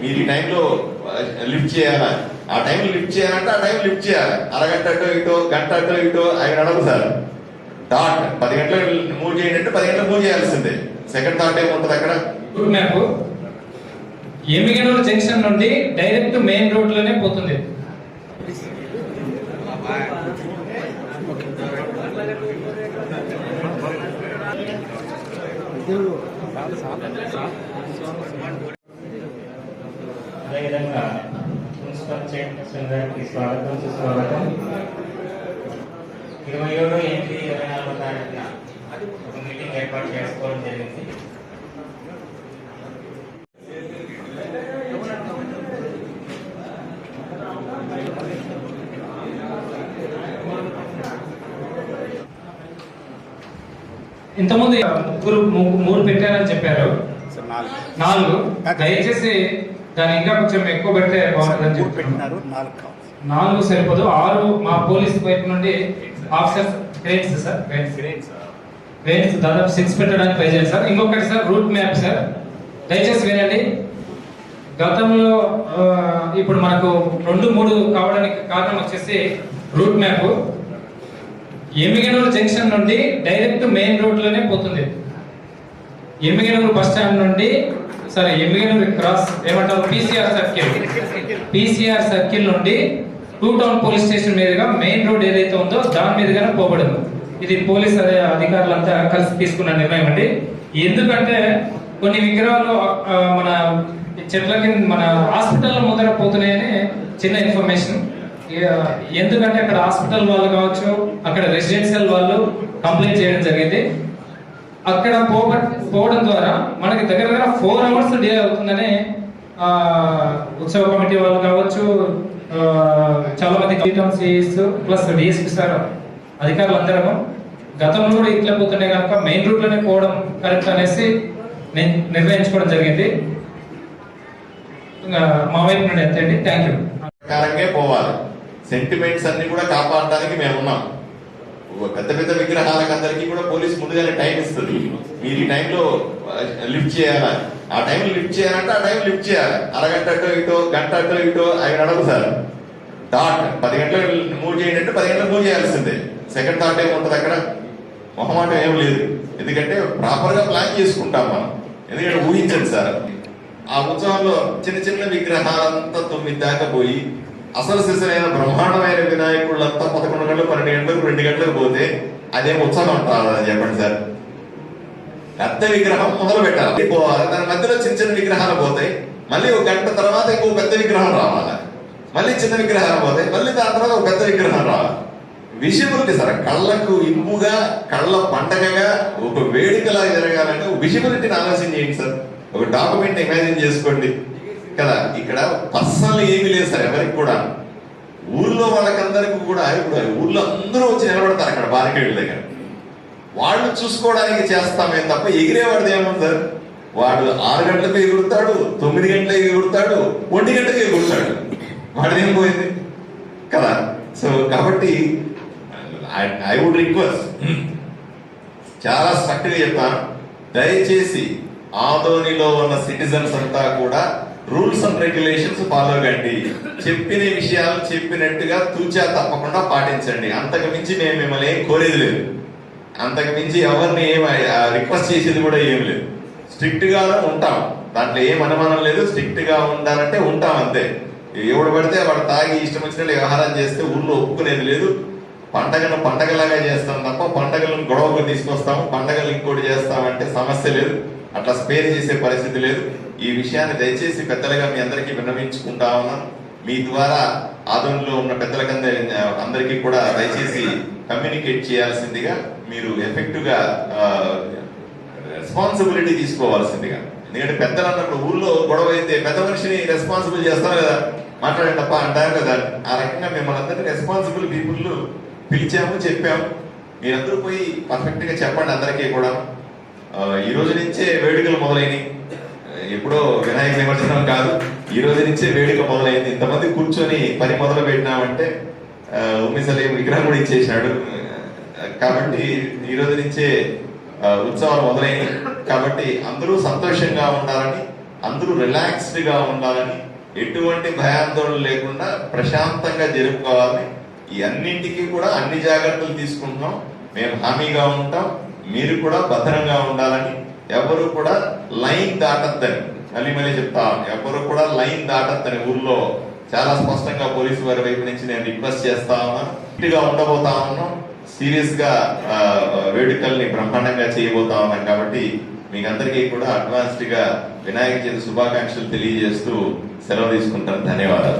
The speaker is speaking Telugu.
మీరు ఈ టైంలో లిఫ్ట్ చేయాలా? ఆ టైం లిఫ్ట్ చేయాలంటే ఆ టైం లిఫ్ట్ చేయాలి. అరగంట అటో ఇటో గంట అటో ఇటో అవి నడవు సార్. డాట్ పది గంటలు మూవ్ చేయండి అంటే పది గంటలు మూవ్ చేయాల్సిందే. సెకండ్ థాట్ ఏముంటది అక్కడ? మ్యాప్ ఎమ్మిగనూరు జంక్షన్ నుండి డైరెక్ట్ మెయిన్ రోడ్లోనే పోతుంది. అదేవిధంగా మున్సిపల్ చైర్పర్సన్ గారికి స్వాగతం సుస్వాగతం. ఇరవై ఏడు ఎనిమిది ఇరవై నాలుగో తారీఖున ఒక మీటింగ్ ఏర్పాటు చేసుకోవడం జరిగింది. ఇంతకుముందు ముగ్గురు మూడు పెట్టారని చెప్పారు. నాలుగు. దయచేసి దాన్ని ఇంకా కొంచెం ఎక్కువ పెడితే బాగుంటుందని చెప్తున్నారు నాలుగు సరిపోదు. ఆరు మా పోలీస్ వైపు నుండి ఆఫీసర్స్ గ్రేట్స్ సార్ గ్రేట్స్ దాదాపు సిక్స్ పెట్టడానికి ట్రై చేయండి సార్ ఇంకొకటి సార్ రూట్ మ్యాప్ సార్ దయచేసి వినండి. గతంలో ఇప్పుడు మనకు రెండు మూడు కావడానికి కారణం వచ్చేసి రూట్ మ్యాప్ ఎమ్మిగనూరు జంక్షన్ నుండి డైరెక్ట్ మెయిన్ రోడ్లోనే పోతుంది. ఎమ్మిగనూరు బస్ స్టాండ్ నుండి సరే ఎమ్మిగనూరు క్రాస్ ఏమంటారు? పీసీఆర్ సర్కిల్ పీసీఆర్ సర్కిల్ నుండి టూ టౌన్ పోలీస్ స్టేషన్ మీదుగా మెయిన్ రోడ్ ఏదైతే ఉందో దాని మీదుగానే పోబడదు. ఇది పోలీస్ అదే అధికారులంతా కలిసి తీసుకున్న నిర్ణయం అండి. ఎందుకంటే కొన్ని విగ్రహాలు మన చెట్ల కింద మన హాస్పిటల్ ముందర పోతున్నాయని చిన్న ఇన్ఫర్మేషన్ ఇక ఎందుకంటే అక్కడ హాస్పిటల్ వాళ్ళు కావచ్చు అక్కడ రెసిడెన్షియల్ వాళ్ళు కంప్లైంట్ చేయడం జరిగింది. అక్కడ పోవడం ద్వారా మనకి దగ్గర దగ్గర ఫోర్ అవర్స్ డిలే అవుతుందని ఆ, ఉత్సవ కమిటీ వాళ్ళు కావచ్చు చాలా మంది సిఇస్ ప్లస్ డిఎస్పీ సార్ అధికారులు అందరము గతంలో కూడా ఇట్లా పోతుండే కనుక మెయిన్ రూట్లోనే పోవడం కరెక్ట్ అనేసి నిర్ణయించుకోవడం జరిగింది. మా వైపు నుండి అంతే అండి. థ్యాంక్ యూ పోవాలి. సెంటిమెంట్స్ అన్ని కూడా కాపాడడానికి మేము ఉన్నాం. పెద్ద పెద్ద విగ్రహాలకు అందరికీ కూడా పోలీస్ ముందుగానే టైం ఇస్తుంది. మీరు ఈ టైంలో లిఫ్ట్ చేయాలా? ఆ టైం లిఫ్ట్ చేయాలంటే ఆ టైం లిఫ్ట్ చేయాలి. అరగంట అటో ఇటో గంట అటో ఇటో అవి నడవు సార్. డాట్ పది గంటలకు మూవ్ చేయండి అంటే పది గంటలకు మూవ్ చేయాల్సిందే. సెకండ్ థాట్ ఏముంటది అక్కడ? మొహమాటం ఏం లేదు. ఎందుకంటే ప్రాపర్గా ప్లాన్ చేసుకుంటాం మనం. ఎందుకంటే ఊహించండి సార్. ఆ ఉత్సవంలో చిన్న చిన్న విగ్రహాలంతా తొమ్మిది దాకా పోయి అసలు సిసలైన బ్రహ్మాండమైన వినాయకుళ్ళంతా పదకొండు గంటలు పన్నెండు గంటలకు రెండు గంటలకు పోతే అదేం ఉత్సవం అంటారా చెప్పండి సార్. పెద్ద విగ్రహం మొదలు పెట్టాలి. పోవాలి దాని మధ్యలో చిన్న చిన్న విగ్రహాలు పోతాయి మళ్ళీ ఒక గంట తర్వాత ఇంకో పెద్ద విగ్రహం రావాలి. మళ్ళీ చిన్న విగ్రహాలు పోతాయి మళ్ళీ దాని తర్వాత ఒక పెద్ద విగ్రహం రావాలి. విజిబిలిటీ సార్ కళ్ళకు ఇంపుగా కళ్ళ పండగగా ఒక వేడుకలా జరగాలంటే విజిబిలిటీని ఆలోచన చేయండి సార్. ఒక డాక్యుమెంట్ ఇమాజిన్ చేసుకోండి. కదా ఇక్కడ పర్సనల్ ఏమీ లేదు సార్ ఎవరికి కూడా. ఊర్లో వాళ్ళకందరికీ కూడా ఇప్పుడు ఊర్లో అందరూ వచ్చి నిలబడతారు అక్కడ బారికేడ్ల దగ్గర. వాళ్ళు చూసుకోవడానికి చేస్తామే తప్ప ఎగిరేవాడిది ఏముంది సార్? వాడు ఆరు గంటలకు ఎగురుతాడు తొమ్మిది గంటలకు ఎగురుతాడు ఒంటి గంటలకు ఎగురుతాడు. వాడిది ఏం పోయింది? కదా. సో కాబట్టి ఐ వుడ్ రిక్వెస్ట్ చాలా స్ట్రక్ట్గా చెప్తాను దయచేసి ఆదోనిలో ఉన్న సిటిజన్స్ అంతా కూడా రూల్స్ అండ్ రెగ్యులేషన్స్ ఫాలో కండి. చెప్పిన విషయాలు చెప్పినట్టుగా తూచా తప్పకుండా పాటించండి. అంతకు మించి మేము మిమ్మల్ని ఏం కోరేది లేదు. అంతకు మించి ఎవరిని ఏం రిక్వెస్ట్ చేసేది కూడా ఏం లేదు. స్ట్రిక్ట్గా ఉంటాం. దాంట్లో ఏం అనుమానం లేదు. స్ట్రిక్ట్గా ఉండాలంటే ఉంటాం అంతే. ఎవడు పడితే వాడు తాగి ఇష్టం వచ్చినట్టు వ్యవహారం చేస్తే ఊళ్ళో ఒప్పుకునేది లేదు. పండగను పండగలాగా చేస్తాం తప్ప పండగలను గొడవకు తీసుకొస్తాము. పండగలు ఇంకోటి చేస్తామంటే సమస్య లేదు. అట్లా స్పేర్ చేసే పరిస్థితి లేదు. ఈ విషయాన్ని దయచేసి పెద్దలుగా మీ అందరికీ విన్నవించుకుంటా ఉన్నాం. మీ ద్వారా ఆదంలో ఉన్న పెద్దలకందరి అందరికీ కూడా దయచేసి కమ్యూనికేట్ చేయాల్సిందిగా మీరు ఎఫెక్టివ్గా రెస్పాన్సిబిలిటీ తీసుకోవాల్సిందిగా. ఎందుకంటే పెద్దలు అన్నప్పుడు ఊళ్ళో గొడవ అయితే పెద్ద మనిషిని రెస్పాన్సిబుల్ చేస్తారు కదా. మాట్లాడండి తప్ప అంటారు కదా. ఆ రకంగా మిమ్మల్ని అందరినీ రెస్పాన్సిబుల్ పీపుల్ పిలిచాము చెప్పాము. మీరందరూ పోయి పర్ఫెక్ట్గా చెప్పండి అందరికీ కూడా ఈ రోజు నుంచే వేడుకలు మొదలైనవి ఎప్పుడో వినాయక నిమజ్జనం కాదు. ఈ రోజు నుంచే వేడుక మొదలైంది. ఇంతమంది కూర్చొని పని మొదలు పెట్టినామంటే ఆ, ఉమ్మిసలి విగ్రహం కూడా ఇచ్చేసాడు కాబట్టి ఈ రోజు నుంచే ఉత్సవాలు మొదలైనవి కాబట్టి అందరూ సంతోషంగా ఉండాలని అందరూ రిలాక్స్డ్గా ఉండాలని ఎటువంటి భయాందోళన లేకుండా ప్రశాంతంగా జరుపుకోవాలని ఈ అన్నింటికి కూడా అన్ని జాగ్రత్తలు తీసుకుంటున్నాం. మేము హామీగా ఉంటాం. మీరు కూడా భద్రంగా ఉండాలని ఎవరు కూడా లైన్ దాటద్దని. మళ్ళీ మళ్ళీ చెప్తా ఎవరు కూడా లైన్ దాటద్దని. ఊర్లో చాలా స్పష్టంగా పోలీసు వారి వైపు నుంచి నేను రిక్వెస్ట్ చేస్తా ఉన్నాను ఉండబోతా ఉన్నాం. సీరియస్గా వేడుకల్ని బ్రహ్మాండంగా చేయబోతా ఉన్నాం కాబట్టి మీకు అందరికీ కూడా అడ్వాన్స్డ్గా వినాయక చవితి శుభాకాంక్షలు తెలియజేస్తూ సెలవు తీసుకుంటాను. ధన్యవాదాలు.